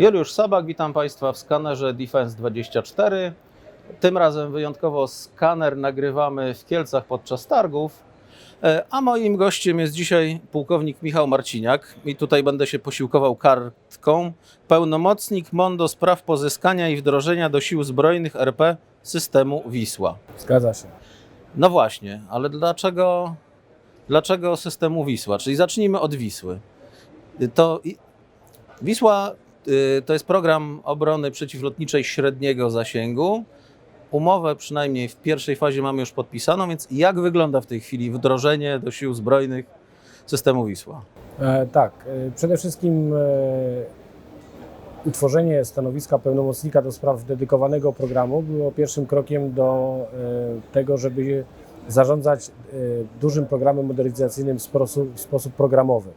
Juliusz Sabak, witam Państwa w skanerze Defense 24. Tym razem wyjątkowo skaner nagrywamy w Kielcach podczas targów, E, a moim gościem jest dzisiaj pułkownik Michał Marciniak i tutaj będę się posiłkował kartką. Pełnomocnik MON do spraw pozyskania i wdrożenia do sił zbrojnych RP systemu Wisła. Zgadza się. No właśnie, ale dlaczego, dlaczego systemu Wisła? Czyli zacznijmy od Wisły. To Wisła to jest program obrony przeciwlotniczej średniego zasięgu. Umowę przynajmniej w pierwszej fazie mamy już podpisaną, więc jak wygląda w tej chwili wdrożenie do sił zbrojnych systemu Wisła? E, tak, e, przede wszystkim e, utworzenie stanowiska pełnomocnika do spraw dedykowanego programu było pierwszym krokiem do e, tego, żeby zarządzać e, dużym programem modernizacyjnym w sposób, w sposób programowy.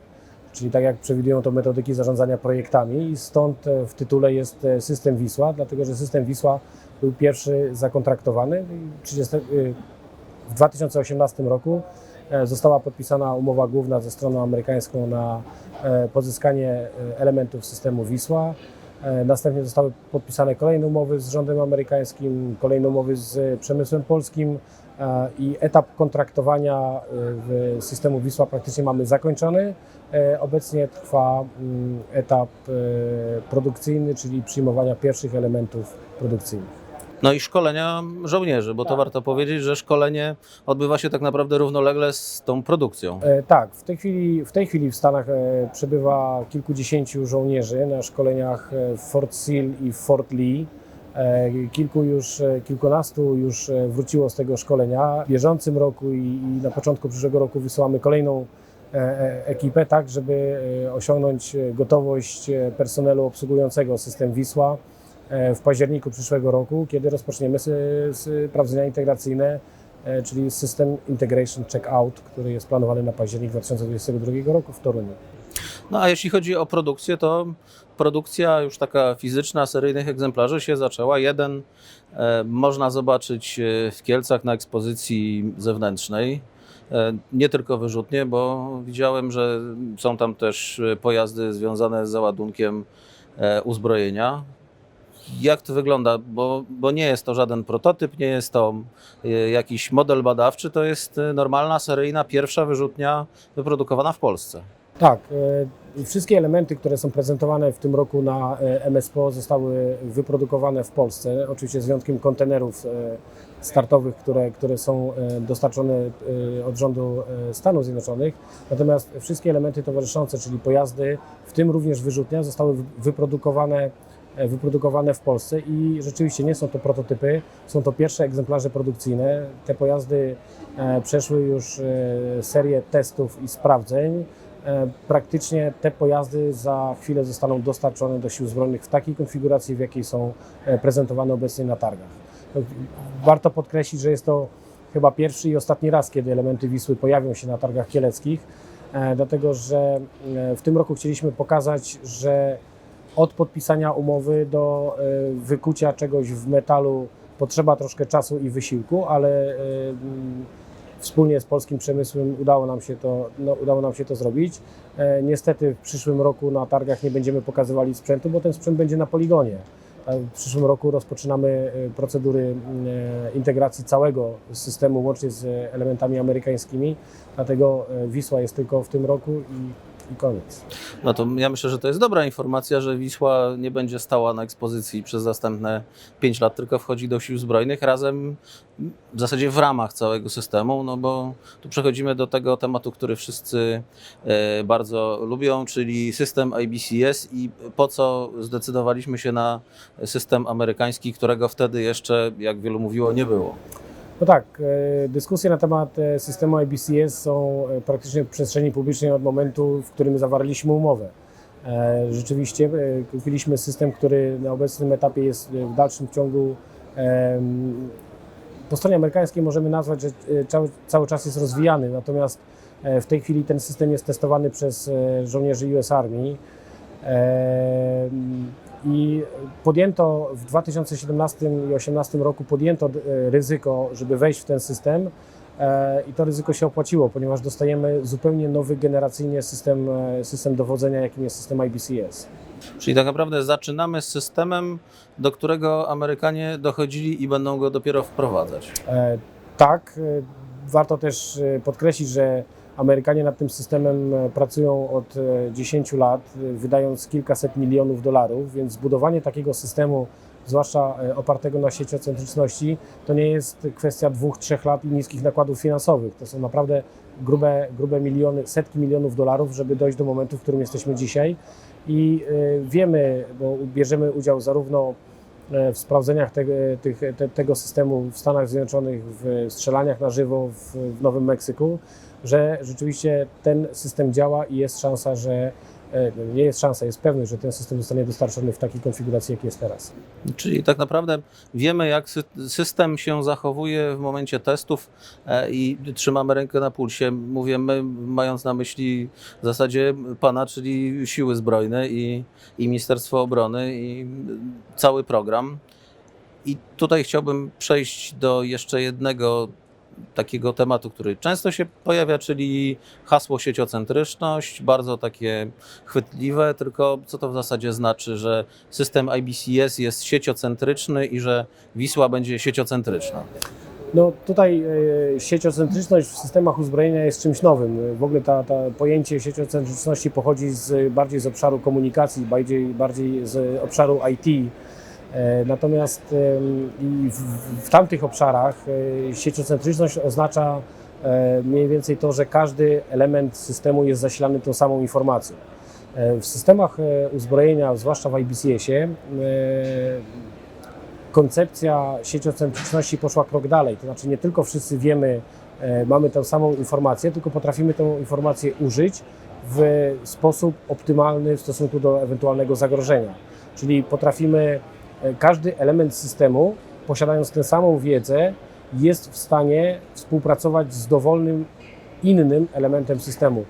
Czyli tak jak przewidują to metodyki zarządzania projektami i stąd e, w tytule jest e, system Wisła, dlatego że system Wisła był pierwszy zakontraktowany i 30, e, w 2018 roku została podpisana umowa główna ze stroną amerykańską na pozyskanie elementów systemu Wisła. E, Następnie zostały podpisane kolejne umowy z rządem amerykańskim, kolejne umowy z przemysłem polskim e, i etap kontraktowania e, w systemu Wisła praktycznie mamy zakończony. E, Obecnie trwa mm, etap e, produkcyjny, czyli przyjmowania pierwszych elementów produkcyjnych. No i szkolenia żołnierzy, bo to Tak. warto powiedzieć, że szkolenie odbywa się tak naprawdę równolegle z tą produkcją. E, tak, w tej, chwili, w tej chwili w Stanach e, przebywa kilkudziesięciu żołnierzy na szkoleniach e, w Fort Sill i w Fort Lee. E, Kilku już, e, kilkunastu już e, wróciło z tego szkolenia. W bieżącym roku i, na początku przyszłego roku wysyłamy kolejną e, e, ekipę, tak żeby e, osiągnąć e, gotowość e, personelu obsługującego system Wisła e, w październiku przyszłego roku, kiedy rozpoczniemy sprawdzenia integracyjne e, czyli System Integration Checkout, który jest planowany na październik 2022 roku w Toruniu. No a jeśli chodzi o produkcję, to produkcja już taka fizyczna seryjnych egzemplarzy się zaczęła. Jeden e, można zobaczyć e, w Kielcach na ekspozycji zewnętrznej. E, nie tylko wyrzutnie, bo widziałem, że są tam też e, pojazdy związane z załadunkiem e, uzbrojenia. Jak to wygląda? Bo, bo nie jest to żaden prototyp, nie jest to e, jakiś model badawczy, to jest e, normalna, seryjna, pierwsza wyrzutnia wyprodukowana w Polsce. Tak, e, wszystkie elementy, które są prezentowane w tym roku na MSPO zostały wyprodukowane w Polsce, oczywiście z wyjątkiem kontenerów startowych, które, które są dostarczone od rządu Stanów Zjednoczonych. Natomiast wszystkie elementy towarzyszące, czyli pojazdy, w tym również wyrzutnia, zostały wy- wyprodukowane wyprodukowane w Polsce i rzeczywiście nie są to prototypy, są to pierwsze egzemplarze produkcyjne. Te pojazdy e, przeszły już e, serię testów i sprawdzeń. E, Praktycznie te pojazdy za chwilę zostaną dostarczone do sił zbrojnych w takiej konfiguracji, w jakiej są e, prezentowane obecnie na targach. Warto podkreślić, że jest to chyba pierwszy i ostatni raz, kiedy elementy Wisły pojawią się na targach kieleckich, e, dlatego że e, w tym roku chcieliśmy pokazać, że od podpisania umowy do e, wykucia czegoś w metalu potrzeba troszkę czasu i wysiłku, ale e, mm, wspólnie z polskim przemysłem udało nam się to, no, udało nam się to zrobić. E, Niestety w przyszłym roku na targach nie będziemy pokazywali sprzętu, bo ten sprzęt będzie na poligonie. W przyszłym roku rozpoczynamy procedury integracji całego systemu łącznie z elementami amerykańskimi, dlatego Wisła jest tylko w tym roku i, i koniec. No to ja myślę, że to jest dobra informacja, że Wisła nie będzie stała na ekspozycji przez następne 5 lat, tylko wchodzi do sił zbrojnych razem, w zasadzie w ramach całego systemu, no bo tu przechodzimy do tego tematu, który wszyscy e, bardzo lubią, czyli system IBCS i po co zdecydowaliśmy się na system amerykański, którego wtedy jeszcze, jak wielu mówiło, nie było. No tak, e, dyskusje na temat e, systemu IBCS są e, praktycznie w przestrzeni publicznej od momentu, w którym zawarliśmy umowę. Rzeczywiście kupiliśmy system, który na obecnym etapie jest w dalszym ciągu po stronie amerykańskiej możemy nazwać, że cały, czas jest rozwijany, natomiast w tej chwili ten system jest testowany przez żołnierzy US Army. I podjęto w 2017 i 2018 roku podjęto e, ryzyko, żeby wejść w ten system e, i to ryzyko się opłaciło, ponieważ dostajemy zupełnie nowy generacyjnie system, e, system dowodzenia, jakim jest system IBCS. Czyli tak naprawdę zaczynamy z systemem, do którego Amerykanie dochodzili i będą go dopiero wprowadzać. Tak, warto też podkreślić, że Amerykanie nad tym systemem e, pracują od e, 10 lat, e, wydając kilkaset milionów dolarów, więc zbudowanie takiego systemu, zwłaszcza e, opartego na sieciocentryczności, to nie jest kwestia dwóch, trzech lat i niskich nakładów finansowych. To są naprawdę grube, grube miliony, setki milionów dolarów, żeby dojść do momentu, w którym jesteśmy dzisiaj. I e, wiemy, bo bierzemy udział zarówno e, w sprawdzeniach tego, tych, te, tego systemu w Stanach Zjednoczonych, w strzelaniach na żywo w, w Nowym Meksyku, że rzeczywiście ten system działa i jest szansa, że e, nie jest szansa, jest pewność, że ten system zostanie dostarczony w takiej konfiguracji, jaki jest teraz. Czyli tak naprawdę wiemy, jak sy- system się zachowuje w momencie testów e, i trzymamy rękę na pulsie. Mówię my, mając na myśli w zasadzie pana, czyli Siły Zbrojne i, i Ministerstwo Obrony i cały program. I tutaj chciałbym przejść do jeszcze jednego takiego tematu, który często się pojawia, czyli hasło sieciocentryczność, bardzo takie chwytliwe, tylko co to w zasadzie znaczy, że system IBCS jest sieciocentryczny i że Wisła będzie sieciocentryczna. No tutaj e, sieciocentryczność w systemach uzbrojenia jest czymś nowym. W ogóle ta, pojęcie sieciocentryczności pochodzi z, bardziej z obszaru komunikacji, bardziej, bardziej z obszaru IT. E, Natomiast w, tamtych obszarach e, sieciocentryczność oznacza e, mniej więcej to, że każdy element systemu jest zasilany tą samą informacją. W systemach uzbrojenia, zwłaszcza w IBCS-ie, koncepcja sieciocentryczności poszła krok dalej. To znaczy nie tylko wszyscy wiemy, mamy tę samą informację, tylko potrafimy tę informację użyć w sposób optymalny w stosunku do ewentualnego zagrożenia. Czyli potrafimy, każdy element systemu, posiadając tę samą wiedzę, jest w stanie współpracować z dowolnym innym elementem systemu.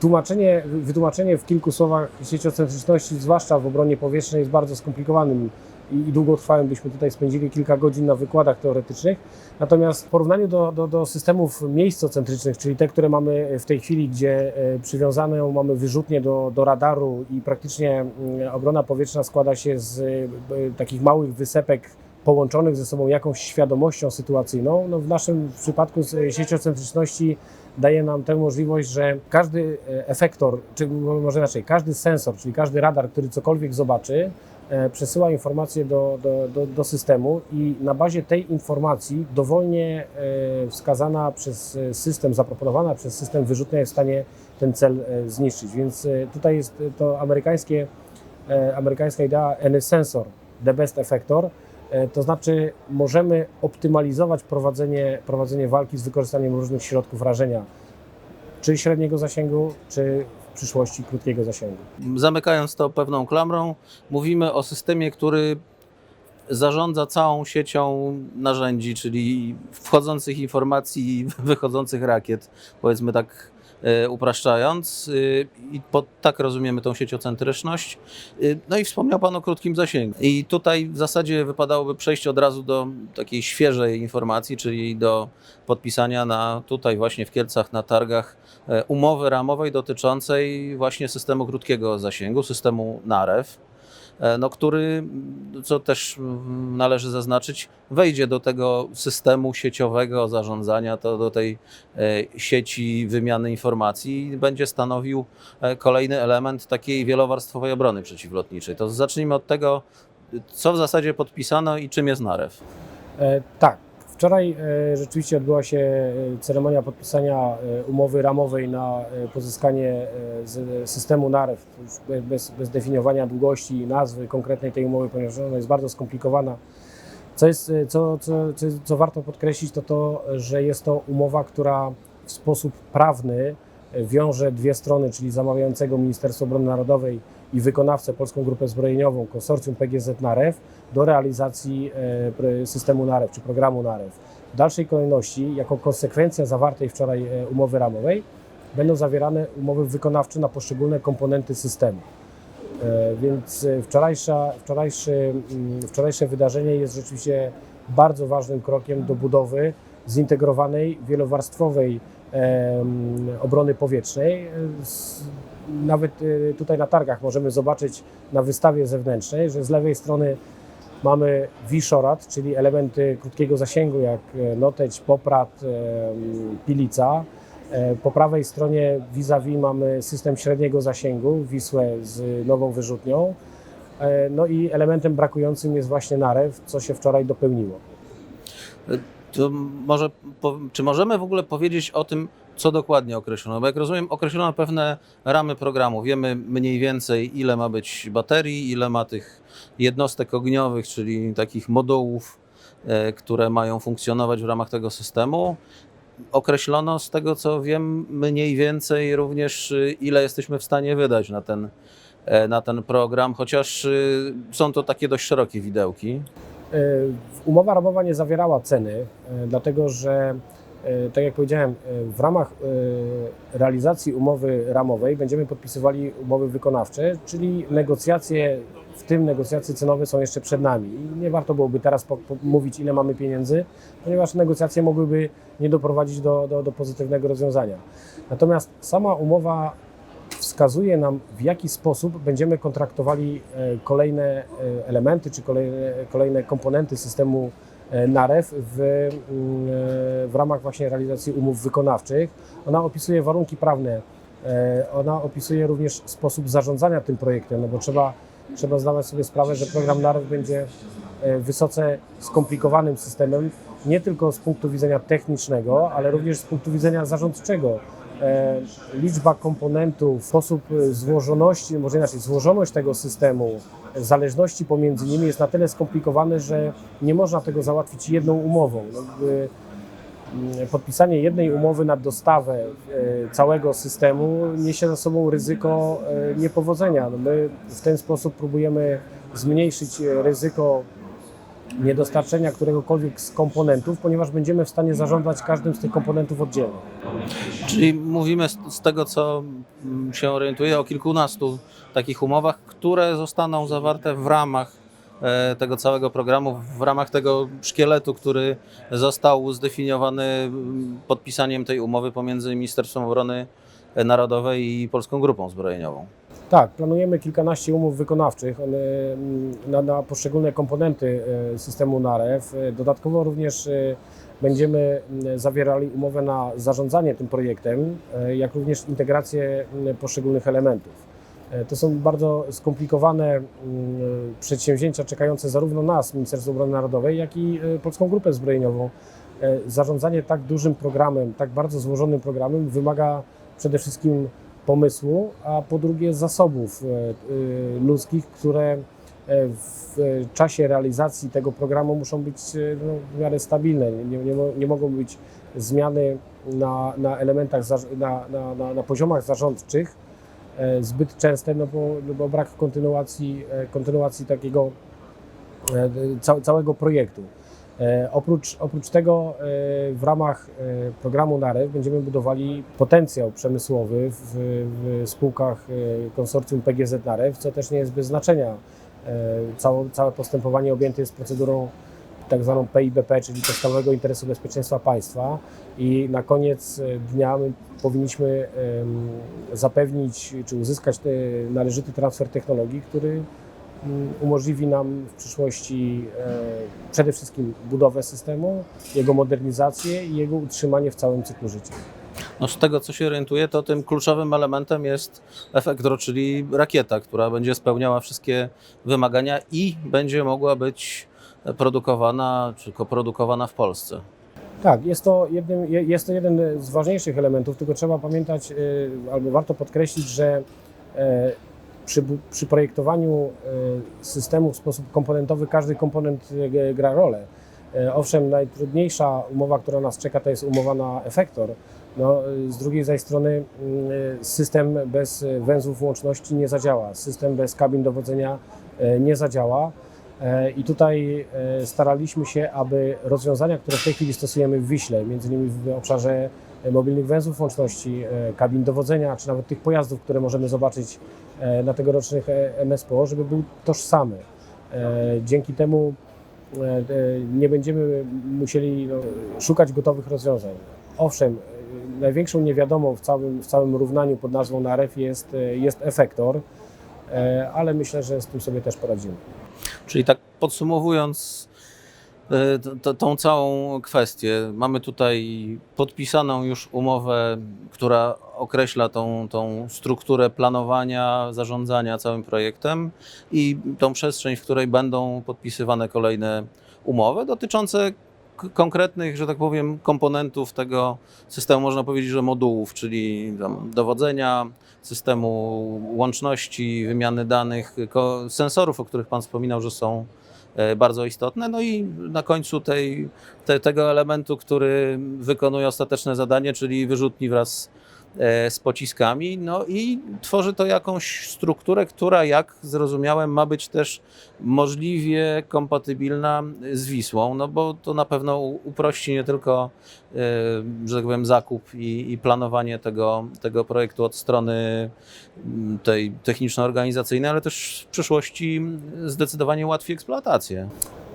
Tłumaczenie, wytłumaczenie w kilku słowach sieciocentryczności, zwłaszcza w obronie powietrznej, jest bardzo skomplikowanym i, i długotrwałym. Byśmy tutaj spędzili kilka godzin na wykładach teoretycznych. Natomiast w porównaniu do, do, do systemów miejscocentrycznych, czyli te, które mamy w tej chwili, gdzie e, przywiązane mamy wyrzutnie do, do radaru i praktycznie mm, obrona powietrzna składa się z e, takich małych wysepek połączonych ze sobą jakąś świadomością sytuacyjną. No w naszym przypadku z sieciocentryczności daje nam tę możliwość, że każdy e, efektor, czy może inaczej, każdy sensor, czyli każdy radar, który cokolwiek zobaczy, e, przesyła informację do, do, do, do systemu i na bazie tej informacji dowolnie e, wskazana przez system, zaproponowana przez system wyrzutnia jest w stanie ten cel zniszczyć. Więc tutaj jest to amerykańskie, amerykańska idea any sensor, the best effector, To znaczy, możemy optymalizować prowadzenie, prowadzenie walki z wykorzystaniem różnych środków rażenia, czy średniego zasięgu, czy w przyszłości krótkiego zasięgu. Zamykając to pewną klamrą, mówimy o systemie, który zarządza całą siecią narzędzi, czyli wchodzących informacji i wychodzących rakiet, powiedzmy tak e, upraszczając. Y, I tak rozumiemy tą sieciocentryczność. Y, No i wspomniał Pan o krótkim zasięgu. I tutaj w zasadzie wypadałoby przejść od razu do takiej świeżej informacji, czyli do podpisania na tutaj właśnie w Kielcach na targach e, umowy ramowej dotyczącej właśnie systemu krótkiego zasięgu, systemu NAREW e, no, który, co też należy zaznaczyć, wejdzie do tego systemu sieciowego zarządzania, to do tej e, sieci wymiany informacji i będzie stanowił e, kolejny element takiej wielowarstwowej obrony przeciwlotniczej. To zacznijmy od tego, co w zasadzie podpisano i czym jest NAREW. E, tak, wczoraj e, rzeczywiście odbyła się e, ceremonia podpisania e, umowy ramowej na pozyskanie systemu NAREW, bez, bez definiowania długości i nazwy konkretnej tej umowy, ponieważ ona jest bardzo skomplikowana. Co, jest, co, co, co, co warto podkreślić, to to, że jest to umowa, która w sposób prawny wiąże dwie strony, czyli zamawiającego Ministerstwo Obrony Narodowej i wykonawcę Polską Grupę Zbrojeniową, konsorcjum PGZ NAREW, do realizacji e, systemu NAREW czy programu NAREW. W dalszej kolejności, jako konsekwencja zawartej wczoraj e, umowy ramowej, będą zawierane umowy wykonawcze na poszczególne komponenty systemu. E, Więc wczorajsza, wczorajszy, wczorajsze wydarzenie jest rzeczywiście bardzo ważnym krokiem do budowy zintegrowanej, wielowarstwowej obrony powietrznej. Nawet e, tutaj na targach możemy zobaczyć na wystawie zewnętrznej, że z lewej strony mamy wiszorat, czyli elementy krótkiego zasięgu jak e, noteć, poprat, pilica. E, Po prawej stronie vis-a-vis mamy system średniego zasięgu, Wisłę z nową wyrzutnią. E, No i elementem brakującym jest właśnie narew, co się wczoraj dopełniło. To może, po, czy możemy w ogóle powiedzieć o tym, co dokładnie określono? Bo jak rozumiem, określono pewne ramy programu. Wiemy mniej więcej, ile ma być baterii, ile ma tych jednostek ogniowych, czyli takich modułów, e, które mają funkcjonować w ramach tego systemu. Określono, z tego co wiem, mniej więcej również, e, ile jesteśmy w stanie wydać na ten, e, na ten program, chociaż e, są to takie dość szerokie widełki. E, Umowa ramowa nie zawierała ceny, e, dlatego że, e, tak jak powiedziałem, w ramach realizacji umowy ramowej będziemy podpisywali umowy wykonawcze, czyli negocjacje, w tym negocjacje cenowe są jeszcze przed nami. I nie warto byłoby teraz mówić, ile mamy pieniędzy, ponieważ negocjacje mogłyby nie doprowadzić do, do, do pozytywnego rozwiązania. Natomiast sama umowa wskazuje nam, w jaki sposób będziemy kontraktowali e, kolejne e, elementy czy kolejne, kolejne komponenty systemu e, NAREW w, mm, w ramach właśnie realizacji umów wykonawczych. Ona opisuje warunki prawne, ona opisuje również sposób zarządzania tym projektem, no bo trzeba, trzeba zdawać sobie sprawę, że program NAREW będzie wysoce skomplikowanym systemem, nie tylko z punktu widzenia technicznego, ale również z punktu widzenia zarządczego liczba komponentów, sposób e, złożoności, może inaczej, złożoność tego systemu, e, zależności pomiędzy nimi jest na tyle skomplikowane, że nie można tego załatwić jedną umową. No, mm, Podpisanie jednej umowy na dostawę e, całego systemu niesie za sobą ryzyko e, niepowodzenia. No my w ten sposób próbujemy zmniejszyć e, ryzyko niedostarczenia któregokolwiek z komponentów, ponieważ będziemy w stanie zarządzać każdym z tych komponentów oddzielnie. Czyli mówimy z, tego, co mm, się orientuję, o kilkunastu takich umowach, które zostaną zawarte w ramach e, tego całego programu, w ramach tego szkieletu, który został zdefiniowany mm, podpisaniem tej umowy pomiędzy Ministerstwem Obrony Narodowej i Polską Grupą Zbrojeniową. Tak, planujemy kilkanaście umów wykonawczych one, mm, na, na poszczególne komponenty e, systemu NAREW. Dodatkowo również e, będziemy mm, zawierali umowę na zarządzanie tym projektem, e, jak również integrację mm, poszczególnych elementów. To są bardzo skomplikowane przedsięwzięcia czekające zarówno nas, Ministerstwo Obrony Narodowej, jak i Polską Grupę Zbrojeniową. Zarządzanie tak dużym programem, tak bardzo złożonym programem wymaga przede wszystkim pomysłu, a po drugie zasobów e, e, ludzkich, które e, w czasie realizacji tego programu muszą być no, w miarę stabilne. Nie, nie, nie mogą być zmiany na, na elementach, na, na, na, poziomach zarządczych zbyt częste, no bo, no bo brak kontynuacji, kontynuacji takiego ca, całego projektu. E, Oprócz, oprócz tego e, w ramach e, programu NAREW będziemy budowali potencjał przemysłowy w, w spółkach konsorcjum PGZ NAREW, co też nie jest bez znaczenia. Całe, całe postępowanie objęte jest procedurą tak zwaną PIBP, czyli podstawowego interesu bezpieczeństwa państwa i na koniec dnia my powinniśmy zapewnić czy uzyskać należyty transfer technologii, który umożliwi nam w przyszłości e, przede wszystkim budowę systemu, jego modernizację i jego utrzymanie w całym cyklu życia. No z tego, co się orientuję, to tym kluczowym elementem jest Efektro, czyli rakieta, która będzie spełniała wszystkie wymagania i będzie mogła być produkowana czy koprodukowana w Polsce. Tak, jest to, jednym, je- jest to jeden z ważniejszych elementów, tylko trzeba pamiętać, y, albo warto podkreślić, że e, przy, przy projektowaniu e, systemu w sposób komponentowy każdy komponent e, gra rolę. E, Owszem, najtrudniejsza umowa, która nas czeka, to jest umowa na efektor. No, z drugiej zaś strony y, system bez węzłów łączności nie zadziała, system bez kabin dowodzenia nie zadziała. I tutaj staraliśmy się, aby rozwiązania, które w tej chwili stosujemy w Wiśle, między innymi w obszarze mobilnych węzłów łączności, e, kabin dowodzenia, czy nawet tych pojazdów, które możemy zobaczyć e, na tegorocznych e, MSPO, żeby był tożsamy. E, Dzięki temu e, e, nie będziemy musieli no, szukać gotowych rozwiązań. Owszem, e, największą niewiadomą w całym, w całym równaniu pod nazwą NAREW jest, e, jest efektor, e, ale myślę, że z tym sobie też poradzimy. Czyli tak podsumowując e, tą całą kwestię, mamy tutaj podpisaną już umowę, która określa tą, tą strukturę planowania, zarządzania całym projektem i tą przestrzeń, w której będą podpisywane kolejne umowy dotyczące konkretnych, że tak powiem, komponentów tego systemu, można powiedzieć, że modułów, czyli dowodzenia, systemu łączności, wymiany danych, sensorów, o których Pan wspominał, że są bardzo istotne. No i na końcu tej, te, tego elementu, który wykonuje ostateczne zadanie, czyli wyrzutni wraz e, z pociskami. No i tworzy to jakąś strukturę, która, jak zrozumiałem, ma być też możliwie kompatybilna z Wisłą, no bo to na pewno uprości nie tylko, e, że tak powiem, zakup i, i planowanie tego, tego projektu od strony m, tej techniczno-organizacyjnej, ale też w przyszłości zdecydowanie ułatwi eksploatację.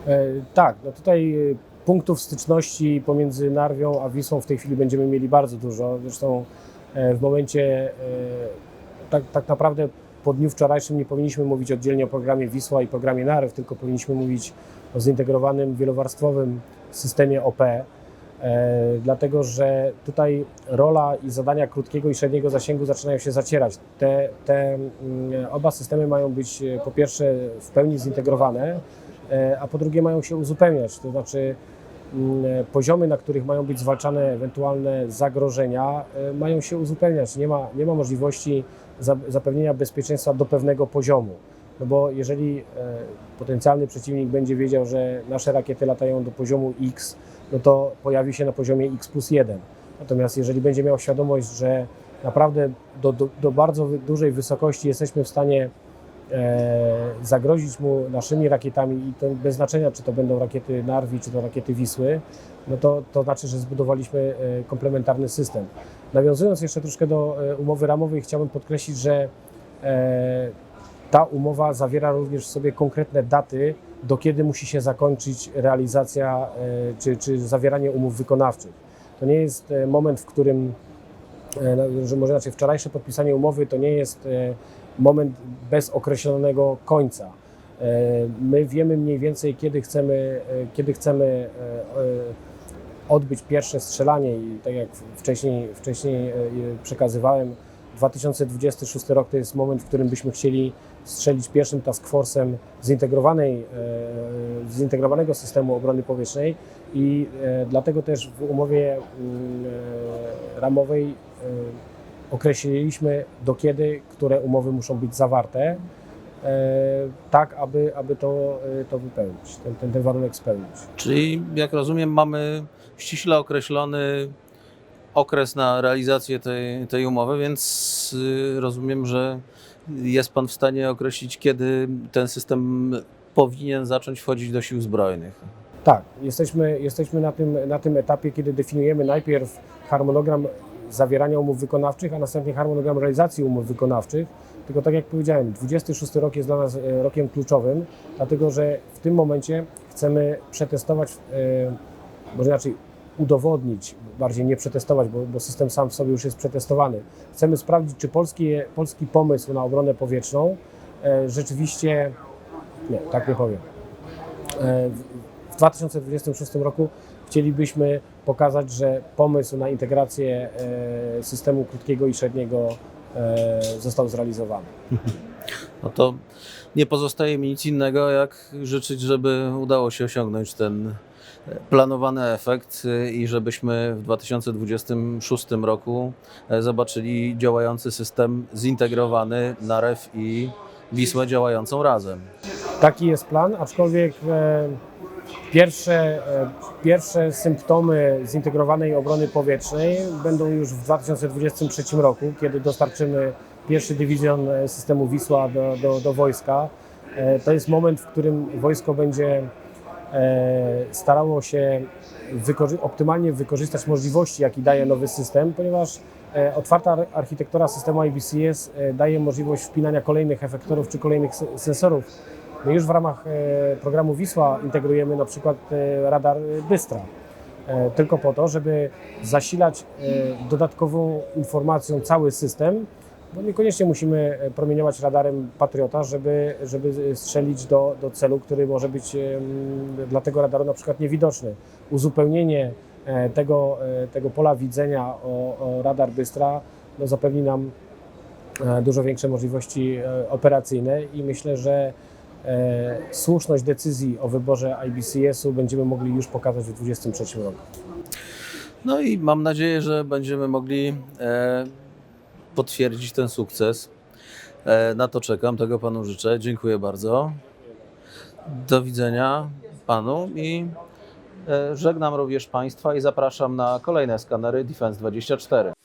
E, Tak, no tutaj e, punktów styczności pomiędzy Narwią a Wisłą w tej chwili będziemy mieli bardzo dużo. Zresztą e, w momencie, e, tak, tak naprawdę po dniu wczorajszym nie powinniśmy mówić oddzielnie o programie Wisła i programie Narw, tylko powinniśmy mówić o zintegrowanym, wielowarstwowym systemie OP. E, dlatego, że tutaj rola i zadania krótkiego i średniego zasięgu zaczynają się zacierać. Te, te mm, oba systemy mają być e, po pierwsze w pełni zintegrowane, e, a po drugie mają się uzupełniać, to znaczy poziomy, na których mają być zwalczane ewentualne zagrożenia, e, mają się uzupełniać. Nie ma, nie ma możliwości za- zapewnienia bezpieczeństwa do pewnego poziomu. No bo jeżeli e, potencjalny przeciwnik będzie wiedział, że nasze rakiety latają do poziomu X, no to pojawi się na poziomie X plus 1. Natomiast jeżeli będzie miał świadomość, że naprawdę do, do, do bardzo dużej wysokości jesteśmy w stanie e, zagrozić mu naszymi rakietami i to bez znaczenia, czy to będą rakiety Narwi, czy to rakiety Wisły, no to, to znaczy, że zbudowaliśmy e, komplementarny system. Nawiązując jeszcze troszkę do e, umowy ramowej, chciałbym podkreślić, że e, ta umowa zawiera również w sobie konkretne daty, do kiedy musi się zakończyć realizacja e, czy, czy zawieranie umów wykonawczych. To nie jest e, moment, w którym, e, że może inaczej, wczorajsze podpisanie umowy to nie jest e, moment bez określonego końca. E, My wiemy mniej więcej, kiedy chcemy, e, kiedy chcemy e, odbyć pierwsze strzelanie i tak jak wcześniej, wcześniej przekazywałem, 2026 rok to jest moment, w którym byśmy chcieli strzelić pierwszym task force'em zintegrowanej, zintegrowanego systemu obrony powietrznej i dlatego też w umowie mm, ramowej określiliśmy do kiedy, które umowy muszą być zawarte, e, tak aby, aby to, e, to wypełnić, ten, ten, ten warunek spełnić. Czyli, jak rozumiem, mamy ściśle określony okres na realizację tej, tej umowy, więc y, rozumiem, że jest Pan w stanie określić, kiedy ten system powinien zacząć wchodzić do sił zbrojnych. Tak, jesteśmy, jesteśmy na, tym, na tym etapie, kiedy definiujemy najpierw harmonogram zawierania umów wykonawczych, a następnie harmonogram realizacji umów wykonawczych. Tylko tak jak powiedziałem, 26 rok jest dla nas e, rokiem kluczowym, dlatego że w tym momencie chcemy przetestować, e, może inaczej udowodnić, bardziej nie przetestować, bo, bo system sam w sobie już jest przetestowany. Chcemy sprawdzić, czy polski, polski pomysł na obronę powietrzną e, rzeczywiście, nie, tak nie powiem, w 2026 roku chcielibyśmy pokazać, że pomysł na integrację e, systemu krótkiego i średniego e, został zrealizowany. No to nie pozostaje mi nic innego, jak życzyć, żeby udało się osiągnąć ten e, planowany efekt i żebyśmy w 2026 roku zobaczyli działający system zintegrowany NAREW i Wisłę działającą razem. Taki jest plan, aczkolwiek pierwsze, e, pierwsze symptomy zintegrowanej obrony powietrznej będą już w 2023 roku, kiedy dostarczymy pierwszy dywizjon e, systemu Wisła do, do, do wojska. E, To jest moment, w którym wojsko będzie starało się wykorzy- optymalnie wykorzystać możliwości, jakie daje nowy system, ponieważ otwarta ar- architektura systemu IBCS daje możliwość wpinania kolejnych efektorów czy kolejnych se- sensorów. My już w ramach e, programu Wisła integrujemy na przykład e, radar e, Bystra. tylko po to, żeby zasilać dodatkową informacją cały system, bo niekoniecznie musimy promieniować radarem Patriota, żeby, żeby strzelić do, do celu, który może być dla tego radaru na przykład niewidoczny. Uzupełnienie tego, tego pola widzenia o, o radar Bystra no, zapewni nam dużo większe możliwości operacyjne i myślę, że słuszność decyzji o wyborze IBCS-u będziemy mogli już pokazać w 2023 roku. No i mam nadzieję, że będziemy mogli e, potwierdzić ten sukces. E, na to czekam, tego panu życzę. Dziękuję bardzo. Do widzenia panu i e, żegnam również państwa i zapraszam na kolejne skanery Defense 24.